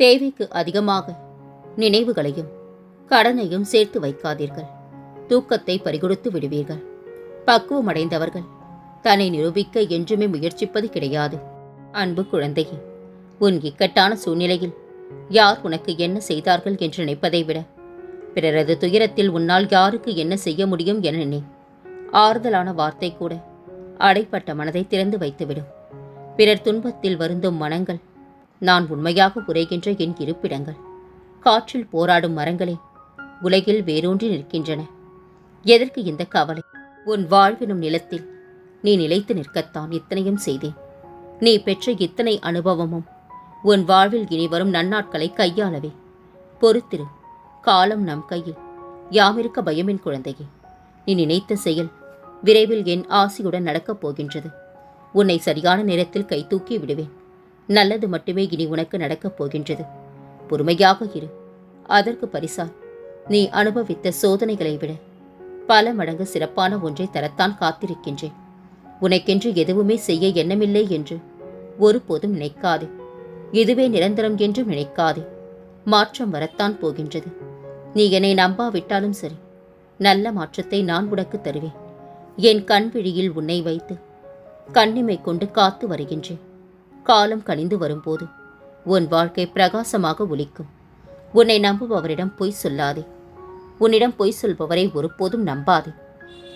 தேவைக்கு அதிகமாக நினைவுகளையும் கடனையும் சேர்த்து வைக்காதீர்கள். தூக்கத்தை பறிகொடுத்து விடுவீர்கள். பக்குவமடைந்தவர்கள் தன்னை நிரூபிக்க என்றுமே முயற்சிப்பது கிடையாது. அன்பு குழந்தையே உன் இக்கட்டான சூழ்நிலையில் யார் உனக்கு என்ன செய்தார்கள் என்று நினைப்பதை விட பிறரது துயரத்தில் உன்னால் யாருக்கு என்ன செய்ய முடியும் என நினை. ஆறுதலான வார்த்தை கூட அடைப்பட்ட மனதை திறந்து வைத்துவிடும். பிறர் துன்பத்தில் வருந்தும் மனங்கள் நான் உண்மையாக உரைகின்ற என் இருப்பிடங்கள். காற்றில் போராடும் மரங்களே உலகில் வேரூன்றி நிற்கின்றன. எதற்கு இந்த கவலை? உன் வாழ்வினும் நிலத்தில் நீ நிலைத்து நிற்கத்தான் இத்தனையும் செய்தேன். நீ பெற்ற இத்தனை அனுபவமும் உன் வாழ்வில் இனி வரும் நன்னாட்களை கையாளவே. பொறுத்திரு காலம் நம் கையில். யாமிருக்க பயமின் குழந்தையே நீ நினைத்த செயல் விரைவில் என் ஆசையுடன் நடக்கப் போகின்றது. உன்னை சரியான நேரத்தில் கை தூக்கி விடுவேன். நல்லது மட்டுமே இனி உனக்கு நடக்கப் போகின்றது. பொறுமையாக இரு. அதற்கு பரிசால் நீ அனுபவித்த சோதனைகளை விட பல மடங்கு சிறப்பான ஒன்றை தரத்தான் காத்திருக்கின்றேன். உனக்கென்று எதுவுமே செய்ய எண்ணமில்லை என்று ஒருபோதும் நினைக்காதே. இதுவே நிரந்தரம் என்றும் நினைக்காதே. மாற்றம் வரத்தான் போகின்றது. நீ என்னை நம்பாவிட்டாலும் சரி நல்ல மாற்றத்தை நான் உனக்கு தருவேன். என் கண் விழியில் உன்னை வைத்து கண்ணிமை கொண்டு காத்து வருகின்றேன். காலம் கனிந்து வரும்போது உன் வாழ்க்கை பிரகாசமாக ஒலிக்கும். உன்னை நம்புபவரிடம் பொய் சொல்லாதே. உன்னிடம் பொய் சொல்பவரை ஒருபோதும் நம்பாதே.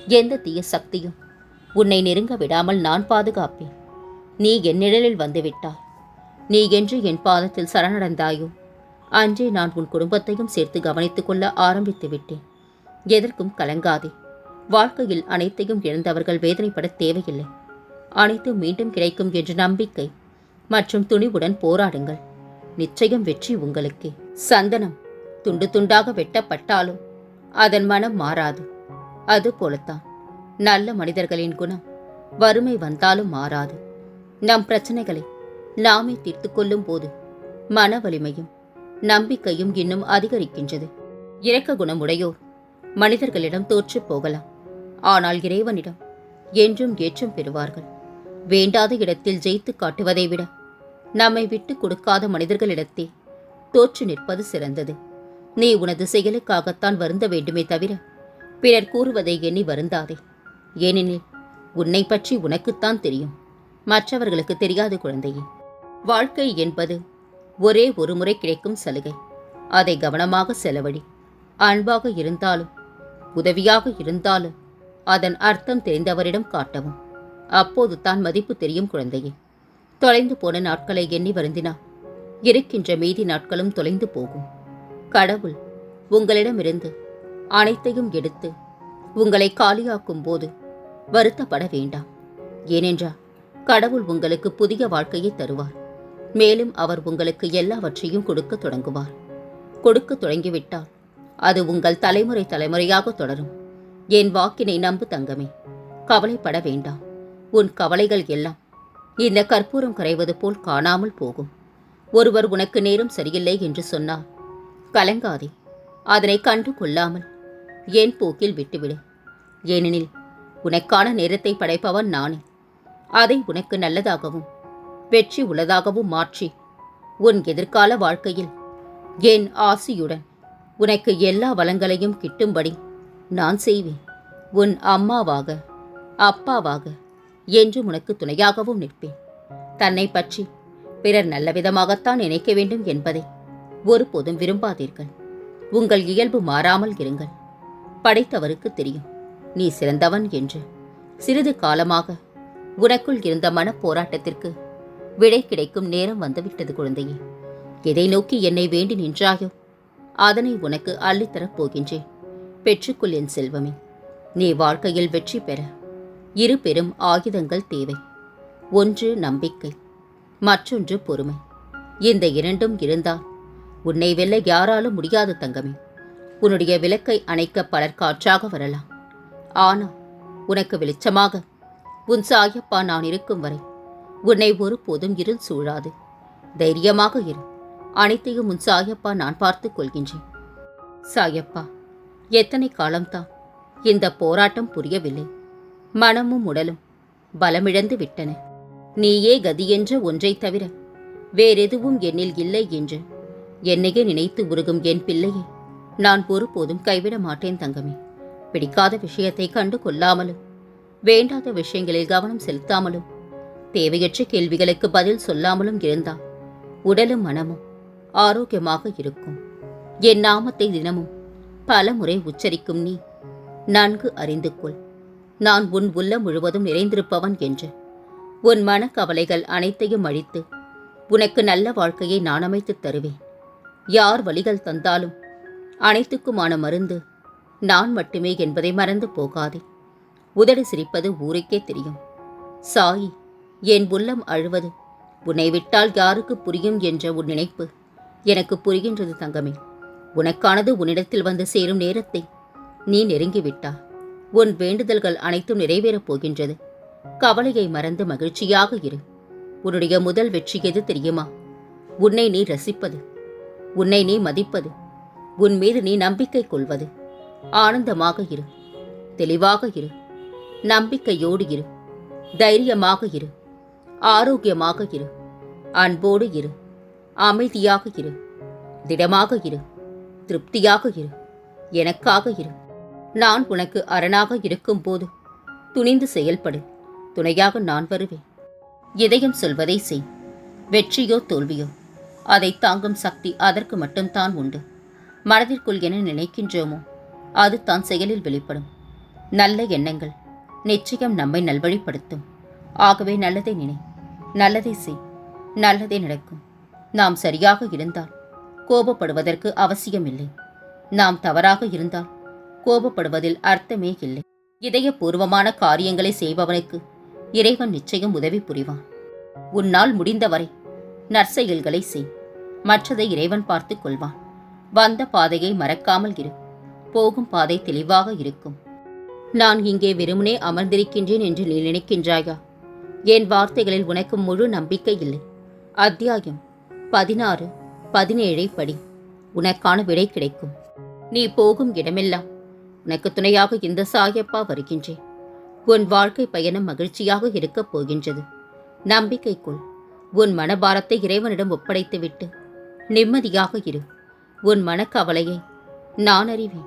எந்த தீய சக்தியும் உன்னை நெருங்க விடாமல் நான் பாதுகாப்பேன். நீ என் நிழலில் வந்துவிட்டாய். நீ என்று என் பாதத்தில் சரணடைந்தாயோ? அன்றே நான் உன் குடும்பத்தையும் சேர்த்து கவனித்துக் கொள்ள ஆரம்பித்து விட்டேன். எதற்கும் கலங்காதே. வாழ்க்கையில் அனைத்தையும் இழந்தவர்கள் வேதனைப்பட தேவையில்லை. அனைத்தும் மீண்டும் கிடைக்கும் என்ற நம்பிக்கை மற்றும் துணிவுடன் போராடுங்கள். நிச்சயம் வெற்றி உங்களுக்கே. சந்தனம் துண்டு துண்டாக வெட்டப்பட்டாலும் அதன் மனம் மாறாது. அது போலத்தான். நல்ல மனிதர்களின் குணம் வறுமை வந்தாலும் மாறாது. நம் பிரச்சனைகளை நாமே தீர்த்து கொள்ளும் போது மன வலிமையும் நம்பிக்கையும் இன்னும் அதிகரிக்கின்றது. இரக்க குணமுடையோர் மனிதர்களிடம் தோற்று போகலாம். ஆனால் இறைவனிடம் என்றும் ஏற்றம் பெறுவார்கள். வேண்டாத இடத்தில் ஜெயித்து காட்டுவதை விட நம்மை விட்டு கொடுக்காத மனிதர்களிடத்தே தோற்று நிற்பது சிறந்தது. நீ உனது செயலுக்காகத்தான் வருந்த வேண்டுமே தவிர பிறர் கூறுவதை எண்ணி வருந்தாதே. ஏனெனில் உன்னை பற்றி உனக்குத்தான் தெரியும். மற்றவர்களுக்கு தெரியாது குழந்தையே. வாழ்க்கை என்பது ஒரே ஒரு முறை கிடைக்கும் சலுகை. அதை கவனமாக செலவழி அன்பாக இருந்தாலும் உதவியாக இருந்தாலும் அதன் அர்த்தம் தெரிந்தவரிடம் காட்டவும். அப்போது தான் மதிப்பு தெரியும் குழந்தையே. தொலைந்து போன நாட்களை எண்ணி வருந்தினா இருக்கின்ற மீதி நாட்களும் தொலைந்து போகும். கடவுள் உங்களிடமிருந்து அனைத்தையும் எடுத்து உங்களை காலியாக்கும் போது வருத்தப்பட வேண்டாம். ஏனென்றால் கடவுள் உங்களுக்கு புதிய வாழ்க்கையை தருவார். மேலும் அவர் உங்களுக்கு எல்லாவற்றையும் கொடுக்க தொடங்குவார். கொடுக்க தொடங்கிவிட்டால் அது உங்கள் தலைமுறை தலைமுறையாக தொடரும். என் வாக்கினை நம்பு தங்கமே. கவலைப்பட வேண்டாம். உன் கவலைகள் எல்லாம் இந்த கற்பூரம் கரைவது போல் காணாமல் போகும். ஒருவர் உனக்கு நேரம் சரியில்லை என்று சொன்னால் கலங்காதே அதனை கண்டு கொள்ளாமல் என் போக்கில் விட்டுவிடு. ஏனெனில் உனக்கான நேரத்தை படைப்பவன் நானே. அதை உனக்கு நல்லதாகவும் வெற்றி உள்ளதாகவும் மாற்றி உன் எதிர்கால வாழ்க்கையில் என் ஆசியுடன் உனக்கு எல்லா வளங்களையும் கிட்டும்படி நான் செய்வேன். உன் அம்மாவாக அப்பாவாக என்று உனக்கு துணையாகவும் நிற்பேன். தன்னை பற்றி பிறர் நல்ல விதமாகத்தான் நினைக்க வேண்டும் என்பதை ஒருபோதும் விரும்பாதீர்கள். உங்கள் இயல்பு மாறாமல் இருங்கள். படைத்தவருக்கு தெரியும். நீ சிறந்தவன் என்று. சிறிது காலமாக உனக்குள் இருந்த மனப்போராட்டத்திற்கு விடை கிடைக்கும் நேரம் வந்துவிட்டது குழந்தையே. எதை நோக்கி என்னை வேண்டி நின்றாயோ அதனை உனக்கு அள்ளித்தரப் போகின்றேன். பெற்றுக்கொள் என் செல்வமே. நீ வாழ்க்கையில் வெற்றி பெற இரு பெரும் ஆயுதங்கள் தேவை. ஒன்று நம்பிக்கை மற்றொன்று பொறுமை. இந்த இரண்டும் இருந்தால் உன்னை வெல்ல யாராலும் முடியாது தங்கமே. உன்னுடைய விளக்கை அணைக்க பலர் காற்றாக வரலாம். ஆனால் உனக்கு வெளிச்சமாக உன் சாயப்பா நான் இருக்கும் வரை உன்னை ஒருபோதும் இருள் சூழாது. தைரியமாக இரு. அனைத்தையும் உன் சாயப்பா நான் பார்த்து கொள்கின்றேன். சாயப்பா எத்தனை காலம்தான்? இந்த போராட்டம் புரியவில்லை. மனமும் உடலும் பலமிழந்து விட்டன. நீயே கதி என்ற ஒன்றைத் தவிர வேறெதுவும் என்னில் இல்லை என்று என்னையே நினைத்து உருகும் என் பிள்ளையை நான் ஒருபோதும் கைவிட மாட்டேன் தங்கமே. பிடிக்காத விஷயத்தை கண்டு கொள்ளாமலும் வேண்டாத விஷயங்களில் கவனம் செலுத்தாமலும் தேவையற்ற கேள்விகளுக்கு பதில் சொல்லாமலும் இருந்தால் உடலும் மனமும் ஆரோக்கியமாக இருக்கும். என் நாமத்தை தினமும் பல முறை உச்சரிக்கும் நீ நன்கு அறிந்து கொள். நான் உன் உள்ளம் முழுவதும் நிறைந்திருப்பவன் என்று. உன் மனக்கவலைகள் அனைத்தையும் அழித்து உனக்கு நல்ல வாழ்க்கையை நான் அமைத்துத் தருவேன். யார் வழிகள் தந்தாலும் அனைத்துக்குமான மருந்து நான் மட்டுமே என்பதை மறந்து போகாதே. உதடு சிரிப்பது ஊருக்கே தெரியும். சாயி என் உள்ளம் அழுவது உன்னை விட்டால் யாருக்கு புரியும் என்ற உன் நினைப்பு எனக்கு புரிகின்றது தங்கமே. உனக்கானது உன்னிடத்தில் வந்து சேரும் நேரத்தை நீ நெருங்கிவிட்டா உன் வேண்டுதல்கள் அனைத்தும் நிறைவேறப் போகின்றது. கவலையை மறந்து மகிழ்ச்சியாக இரு. உன்னுடைய முதல் வெற்றி எது தெரியுமா? உன்னை நீ ரசிப்பது. உன்னை நீ மதிப்பது. உன் மீது நீ நம்பிக்கை கொள்வது. ஆனந்தமாக இரு. தெளிவாக இரு. நம்பிக்கையோடு இரு. தைரியமாக இரு. ஆரோக்கியமாக இரு. அன்போடு இரு. அமைதியாக இரு. திடமாக இரு. திருப்தியாக இரு. எனக்காக இரு. நான் உனக்கு அரணாக இருக்கும்போது. துணிந்து செயல்படு. துணையாக நான் வருவேன். இதயம் சொல்வதை செய். வெற்றியோ தோல்வியோ. அதை தாங்கும் சக்தி அதற்கு மட்டும்தான் உண்டு. மனதிற்குள் என்ன நினைக்கின்றோமோ அது தான் செயலில் வெளிப்படும். நல்ல எண்ணங்கள் நிச்சயம் நம்மை நல்வழிப்படுத்தும். ஆகவே நல்லதை நினை. நல்லதை செய். நல்லதே நடக்கும். நாம் சரியாக இருந்தால் கோபப்படுவதற்கு அவசியமில்லை. நாம் தவறாக இருந்தால் கோபப்படுவதில் அர்த்தமே இல்லை இதயபூர்வமான காரியங்களை செய்பவனுக்கு இறைவன் நிச்சயம் உதவி புரிவான். உன்னால் முடிந்தவரை நற்செயல்களை செய். மற்றதை இறைவன் பார்த்துக் கொள்வான். வந்த பாதையை மறக்காமல் இரு. போகும் பாதை தெளிவாக இருக்கும். நான் இங்கே வெறுமனே அமர்ந்திருக்கின்றேன் என்று நீ நினைக்கின்றாயா? என் வார்த்தைகளில் உனக்கு முழு நம்பிக்கை இல்லை. அத்தியாயம் பதினாறு பதினேழை படி. உனக்கான விடை கிடைக்கும். நீ போகும் இடமெல்லாம் உனக்கு துணையாக இந்த சாயப்பா வருகின்றேன். உன் வாழ்க்கை பயணம் மகிழ்ச்சியாக இருக்கப் போகின்றது. நம்பிக்கைக்குள் உன் மனபாரத்தை இறைவனிடம் ஒப்படைத்துவிட்டு நிம்மதியாக இரு. உன் மனக்கவலையை நான் அறிவேன்.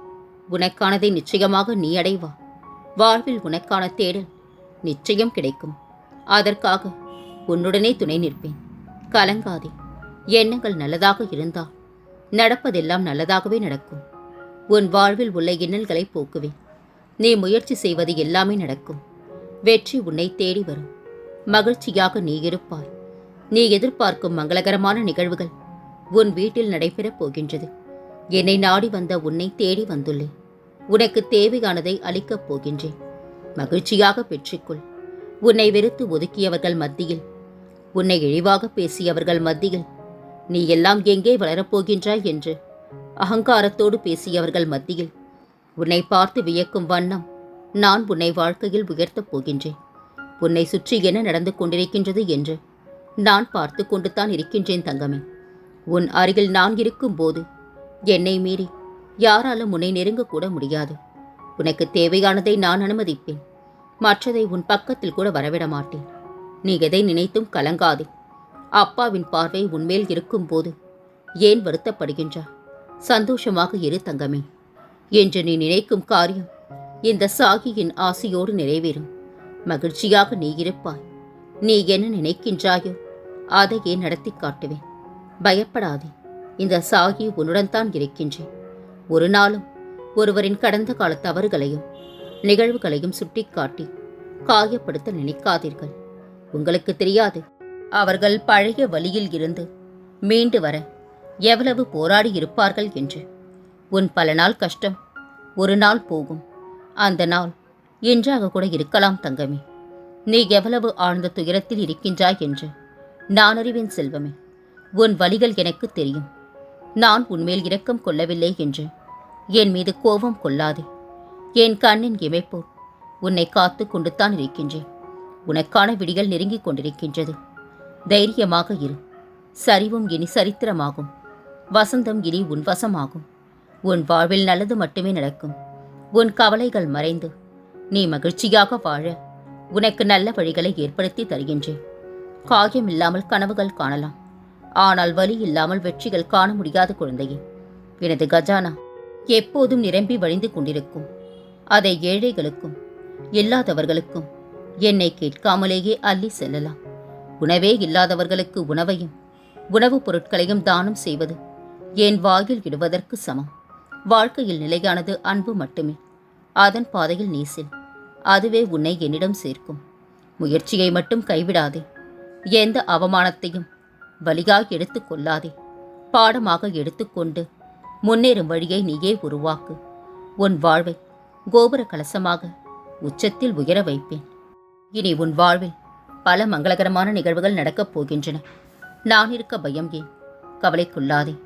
உனக்கானதை நிச்சயமாக நீ அடைவா. வாழ்வில் உனக்கான தேடல் நிச்சயம் கிடைக்கும். அதற்காக உன்னுடனே துணை நிற்பேன். கலங்காதே. எண்ணங்கள் நல்லதாக இருந்தால் நடப்பதெல்லாம் நல்லதாகவே நடக்கும். உன் வாழ்வில் உள்ள இன்னல்களை போக்குவேன். நீ முயற்சி செய்வது எல்லாமே நடக்கும். வெற்றி உன்னை தேடி வரும். மகிழ்ச்சியாக நீ இருப்பாய். நீ எதிர்பார்க்கும் மங்களகரமான நிகழ்வுகள் உன் வீட்டில் நடைபெறப் போகின்றது. என்னை நாடி வந்த உன்னை தேடி வந்துள்ளேன். உனக்கு தேவையானதை அளிக்கப் போகின்றேன். மகிழ்ச்சியாக பெற்றுக்கொள். உன்னை வெறுத்து ஒதுக்கியவர்கள் மத்தியில் உன்னை இழிவாக பேசியவர்கள் மத்தியில் நீ எல்லாம் எங்கே வளரப்போகின்றாய் என்று அகங்காரத்தோடு பேசியவர்கள் மத்தியில் உன்னை பார்த்து வியக்கும் வண்ணம் நான் உன்னை வாழ்க்கையில் உயர்த்தப் போகின்றேன். உன்னை சுற்றி என்ன நடந்து கொண்டிருக்கின்றது என்று நான் பார்த்து கொண்டு தான் இருக்கின்றேன் தங்கமே. உன் அருகில் நான் இருக்கும்போது என்னை மீறி யாராலும் உன்னை நெருங்கக்கூட முடியாது. உனக்கு தேவையானதை நான் அனுமதிப்பேன். மற்றதை உன் பக்கத்தில் கூட வரவிட மாட்டேன். நீ எதை நினைத்தும் கலங்காதே. அப்பாவின் பார்வை உன்மேல் இருக்கும்போது ஏன் வருத்தப்படுகின்றா சந்தோஷமாக இரு தங்கமே. என்று நீ நினைக்கும் காரியம் இந்த சாகியின் ஆசையோடு நிறைவேறும். மகிழ்ச்சியாக நீ இருப்பாய். நீ என்ன நினைக்கின்றாயோ அதையே நடத்தி காட்டுவேன். பயப்படாதே. இந்த சாகி உன்னுடன் தான் இருக்கின்றேன். ஒரு நாளும் ஒருவரின் கடந்த கால தவறுகளையும் நிகழ்வுகளையும் சுட்டிக்காட்டி காயப்படுத்த நினைக்காதீர்கள். உங்களுக்கு தெரியாது அவர்கள் பழைய வழியில் இருந்து மீண்டு வர எவ்வளவு போராடி இருப்பார்கள் என்று. உன் பல நாள் கஷ்டம் ஒரு நாள் போகும். அந்த நாள் என்றாக கூட இருக்கலாம் தங்கமே. நீ எவ்வளவு ஆழ்ந்த துயரத்தில் இருக்கின்றாய் என்று நான் அறிவேன் செல்வமே. உன் வழிகள் எனக்கு தெரியும். நான் உன்மேல் இரக்கம் கொள்ளவில்லை என்று. என் மீது கோபம் கொள்ளாதே. என் கண்ணின் இமைப்போர் உன்னை காத்து கொண்டுத்தான் இருக்கின்றேன். உனக்கான விடிகள் நெருங்கிக் கொண்டிருக்கின்றது. தைரியமாக இரு. சரிவும் இனி சரித்திரமாகும். வசந்தம் இனி உன் வசமாகும். உன் வாழ்வில் நல்லது மட்டுமே நடக்கும். உன் கவலைகள் மறைந்து நீ மகிழ்ச்சியாக வாழ உனக்கு நல்ல வழிகளை ஏற்படுத்தி தருகின்றேன். காயம் இல்லாமல் கனவுகள் காணலாம். ஆனால் வலி இல்லாமல் வெற்றிகள் காண முடியாத குழந்தையே எனது கஜானா எப்போதும் நிரம்பி வழிந்து கொண்டிருக்கும். அதை ஏழைகளுக்கும் இல்லாதவர்களுக்கும் என்னை கேட்காமலேயே அள்ளி செல்லலாம். உணவே இல்லாதவர்களுக்கு உணவையும் உணவுப் பொருட்களையும் தானம் செய்வது என் வாயில் இடுவதற்கு சமம். வாழ்க்கையில் நிலையானது அன்பு மட்டுமே. அதன் பாதையில் நீ செல். அதுவே உன்னை என்னிடம் சேர்க்கும். முயற்சியை மட்டும் கைவிடாதே. எந்த அவமானத்தையும் வலியாக எடுத்துக்கொள்ளாதே பாடமாக எடுத்துக்கொண்டு முன்னேறும் வழியை நீயே உருவாக்கு. உன் வாழ்வை கோபுர கலசமாக உச்சத்தில் உயர வைப்பேன். இனி உன் வாழ்வில் பல மங்களகரமான நிகழ்வுகள் நடக்கப் போகின்றன. நான் இருக்க பயம் ஏன்? கவலைக்குள்ளாதே.